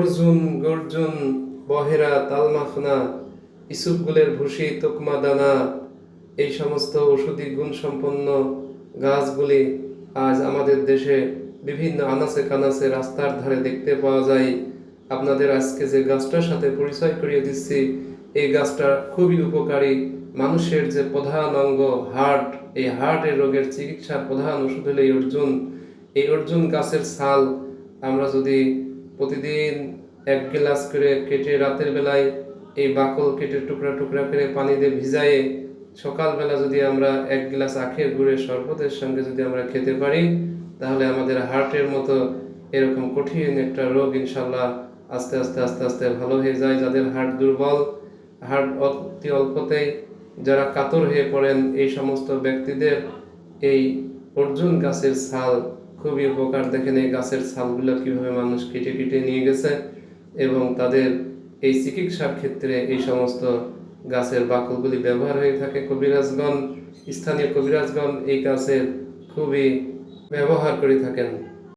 অর্জুন গর্জুন বহেরা, তালমাখনা ইসুফগুলের ভুসি তোকমা দানা, এই সমস্ত ওষুধি গুণসম্পন্ন গাছগুলি আজ আমাদের দেশে বিভিন্ন আনাচে কানাচে রাস্তার ধারে দেখতে পাওয়া যায়। আপনাদের আজকে যে গাছটার সাথে পরিচয় করিয়ে দিচ্ছি, এই গাছটা খুবই উপকারী। মানুষের যে প্রধান অঙ্গ হার্ট, এই হার্টের রোগের চিকিৎসার প্রধান ওষুধ হলো এই অর্জুন। এই অর্জুন গাছের ছাল, আমরা যদি প্রতিদিন এক গ্লাস করে কেটে রাতের বেলায় এই বাকল কেটে টুকরা টুকরা করে পানি দিয়ে ভিজায়ে সকালবেলা যদি আমরা এক গ্লাস আখের গুড়ের শরবতের সঙ্গে যদি আমরা খেতে পারি, তাহলে আমাদের হার্টের মতো এরকম কঠিন একটা রোগ ইনশাল্লাহ আস্তে আস্তে আস্তে আস্তে ভালো হয়ে যায়। যাদের হার্ট দুর্বল, হার্ট অতি অল্পতেই যারা কাতর হয়ে পড়েন, এই সমস্ত ব্যক্তিদের এই অর্জুন গাছের ছাল খুবই উপকার। দেখেন এই গাছের ছালগুলো কীভাবে মানুষ কেটে কেটে নিয়ে গেছে এবং তাদের এই চিকিৎসার ক্ষেত্রে এই সমস্ত গাছের বাকলগুলি ব্যবহার হয়ে থাকে। কবিরাজগণ, স্থানীয় কবিরাজগণ এই গাছের খুবই ব্যবহার করে থাকেন।